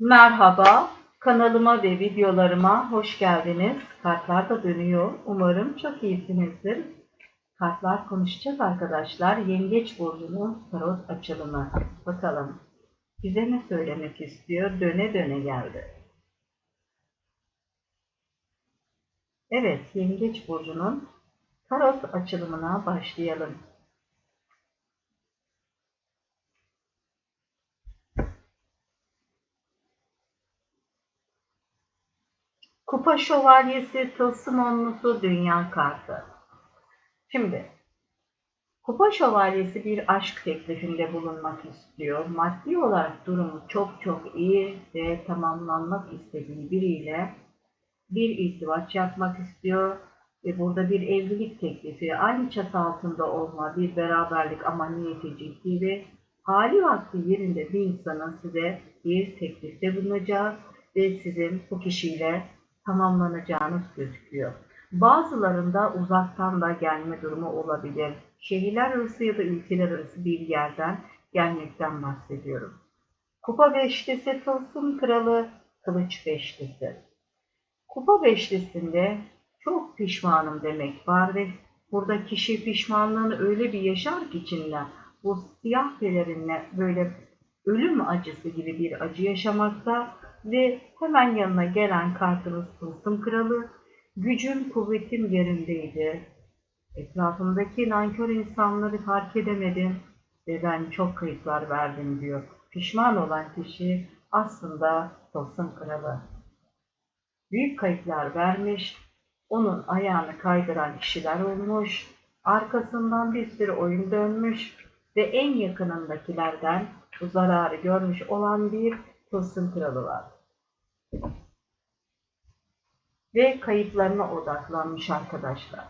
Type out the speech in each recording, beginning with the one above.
Merhaba, kanalıma ve videolarıma hoş geldiniz. Kartlar da dönüyor. Umarım çok iyisinizdir. Kartlar konuşacak arkadaşlar. Yengeç burcunun tarot açılımı. Bakalım bize ne söylemek istiyor? Döne döne geldi. Evet, Yengeç burcunun tarot açılımına başlayalım. Kupa şövalyesi, tılsım onlusu, dünya kartı. Şimdi, kupa şövalyesi bir aşk teklifinde bulunmak istiyor. Maddi olarak durumu çok çok iyi ve tamamlanmak istediği biriyle bir izdivaç yapmak istiyor. Ve burada bir evlilik teklifi, aynı çatı altında olma, bir beraberlik ama niyeti ciddi ve hali vakti yerinde bir insanın size bir teklifte bulunacak ve sizin bu kişiyle tamamlanacağınız gözüküyor. Bazılarında uzaktan da gelme durumu olabilir. Şehirler arası ya da ülkeler arası bir yerden gelmekten bahsediyorum. Kupa beşlisi tılsım kralı, kılıç beşlisi. Kupa beşlisinde çok pişmanım demek var ve burada kişi pişmanlığını öyle bir yaşar ki içinden bu siyah pelerinle böyle ölüm acısı gibi bir acı yaşamakta ve hemen yanına gelen kartımız Tılsım Kralı. Gücüm, kuvvetim yerindeydi. Etrafımdaki nankör insanları fark edemedim ve ben çok kayıplar verdim diyor. Pişman olan kişi aslında Tılsım Kralı. Büyük kayıplar vermiş, onun ayağını kaydıran kişiler olmuş, arkasından bir sürü oyun dönmüş ve en yakınındakilerden bu zararı görmüş olan bir tılsım kralı var ve kayıplarına odaklanmış arkadaşlar.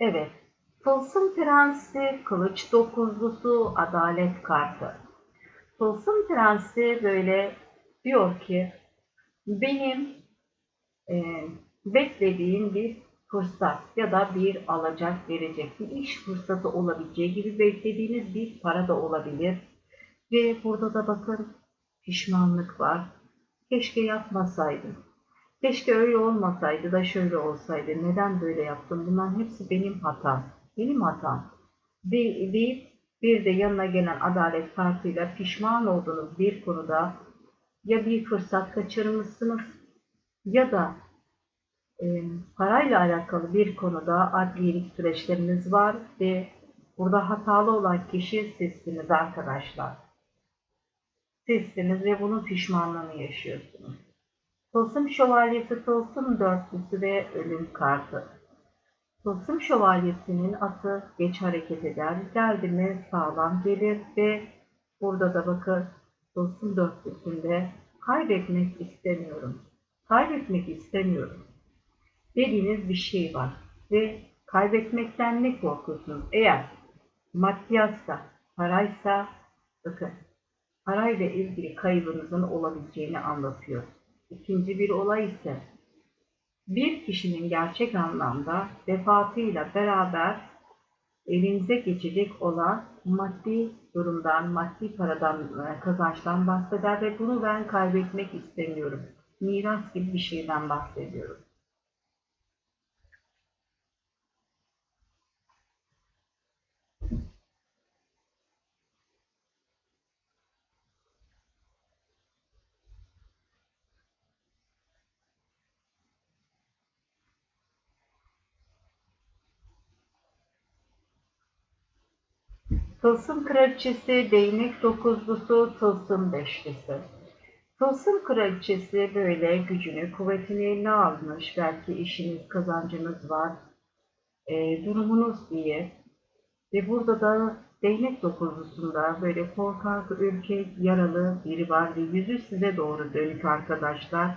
Evet, Tılsım Prensi, Kılıç Dokuzlusu, Adalet Kartı. Tılsım Prensi böyle diyor ki, benim e, beklediğin bir fırsat ya da bir alacak verecek bir iş fırsatı olabileceği gibi beklediğiniz bir para da olabilir. Ve burada da bakın pişmanlık var. Keşke yapmasaydım. Keşke öyle olmasaydı da şöyle olsaydı. Neden böyle yaptım? Bunların hepsi benim hatam. Benim hatam. Bir, bir, de yanına gelen adalet kartıyla pişman olduğunuz bir konuda ya bir fırsat kaçırmışsınız ya da e, parayla alakalı bir konuda adliyelik süreçleriniz var ve burada hatalı olan kişi sizsiniz arkadaşlar. Sizsiniz ve bunun pişmanlığını yaşıyorsunuz. Tılsım şövalyesi, tılsım dörtlüsü ve ölüm kartı. Tılsım şövalyesinin atı geç hareket eder, geldi mi sağlam gelir ve burada da bakın tılsım dörtlüsünde kaybetmek istemiyorum kaybetmek istemiyorum dediğiniz bir şey var ve kaybetmekten ne korkuyorsunuz? Eğer maddiyatsa, paraysa bakın parayla ilgili kaybınızın olabileceğini anlatıyor. İkinci bir olay ise bir kişinin gerçek anlamda vefatıyla beraber elinize geçecek olan maddi durumdan, maddi paradan, e, kazançtan bahseder ve bunu ben kaybetmek istemiyorum miras gibi bir şeyden bahsediyorum. Tılsım kraliçesi, değnek dokuzlusu, tılsım beşlisi. Tılsım kraliçesi böyle gücünü, kuvvetini eline almış. Belki işiniz, kazancınız var. E, durumunuz iyi. Ve burada da değnek dokuzlusunda böyle korkak, ürkek, yaralı biri var ve yüzü size doğru dönük arkadaşlar.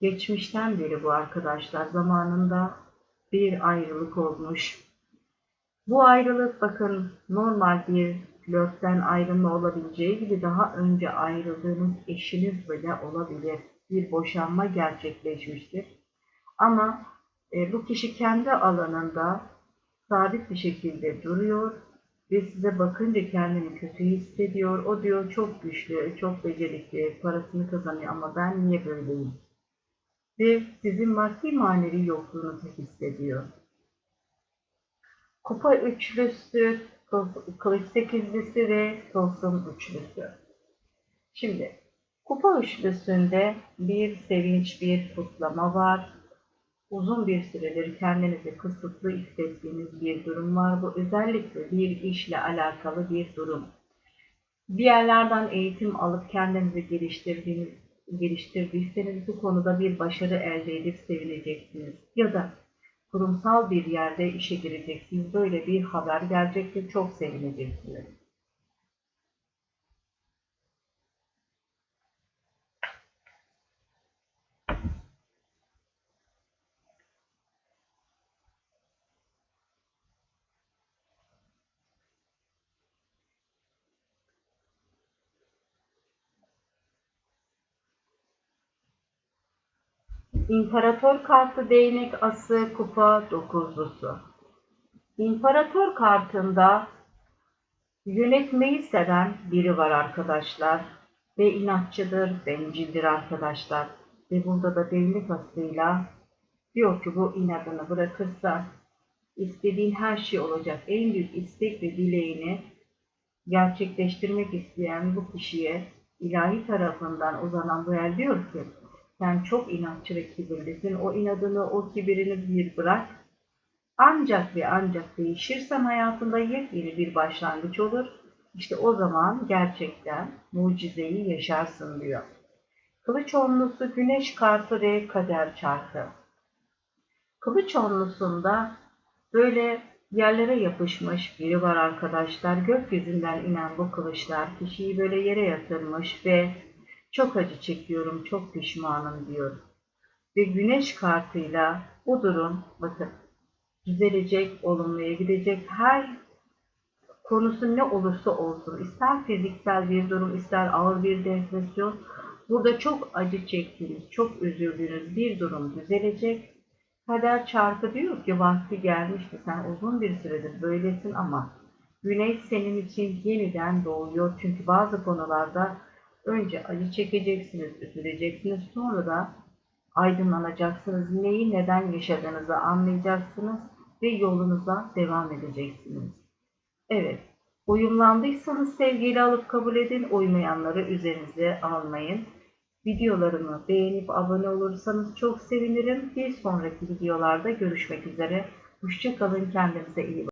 Geçmişten beri bu arkadaşlar zamanında bir ayrılık olmuş. Bu ayrılık bakın normal bir flörtten ayrılma olabileceği gibi daha önce ayrıldığınız eşiniz bile olabilir. Bir boşanma gerçekleşmiştir. Ama e, bu kişi kendi alanında sabit bir şekilde duruyor ve size bakınca kendini kötü hissediyor. O diyor çok güçlü, çok becerikli, parasını kazanıyor ama ben niye böyleyim? Ve sizin maddi manevi yokluğunuzu hissediyor. Kupa üçlüsü, kılıç sekizlisi ve tılsım üçlüsü. Şimdi kupa üçlüsünde bir sevinç, bir kutlama var. Uzun bir süredir kendinizi kısıtlı hissettiğiniz bir durum var. Bu özellikle bir işle alakalı bir durum. Bir yerlerden eğitim alıp kendinizi geliştirdiğiniz, geliştirdiyseniz bu konuda bir başarı elde edip sevineceksiniz. Ya da kurumsal bir yerde işe gireceksiniz. Böyle bir haber gelecektir. Çok sevineceksiniz. İmparator kartı değnek ası kupa dokuzlusu. İmparator kartında yönetmeyi seven biri var arkadaşlar. Ve inatçıdır, bencildir arkadaşlar. Ve burada da değnek asıyla diyor ki bu inadını bırakırsa istediğin her şey olacak. En büyük istek ve dileğini gerçekleştirmek isteyen bu kişiye ilahi tarafından uzanan bu el diyor ki sen çok inatçı ve kibirlisin. O inadını, o kibirini bir bırak. Ancak ve ancak değişirsen hayatında yepyeni bir başlangıç olur. İşte o zaman gerçekten mucizeyi yaşarsın diyor. Kılıç onlusu güneş kartı ve kader çarkı. Kılıç onlusunda böyle yerlere yapışmış biri var arkadaşlar. Gökyüzünden inen bu kılıçlar kişiyi böyle yere yatırmış ve çok acı çekiyorum, çok pişmanım diyor. Ve güneş kartıyla bu durum bakın düzelecek, olumluya gidecek her konusu ne olursa olsun, ister fiziksel bir durum, ister ağır bir depresyon, burada çok acı çektiğiniz, çok üzüldüğünüz bir durum düzelecek. Kader çarkı diyor ki vakti gelmişti, sen uzun bir süredir böylesin ama güneş senin için yeniden doğuyor. Çünkü bazı konularda Önce acı çekeceksiniz, üzüleceksiniz. Sonra da aydınlanacaksınız. Neyi neden yaşadığınızı anlayacaksınız ve yolunuza devam edeceksiniz. Evet, uyumlandıysanız sevgiyle alıp kabul edin. Uymayanları üzerinize almayın. Videolarımı beğenip abone olursanız çok sevinirim. Bir sonraki videolarda görüşmek üzere. Hoşçakalın, kendinize iyi bakın.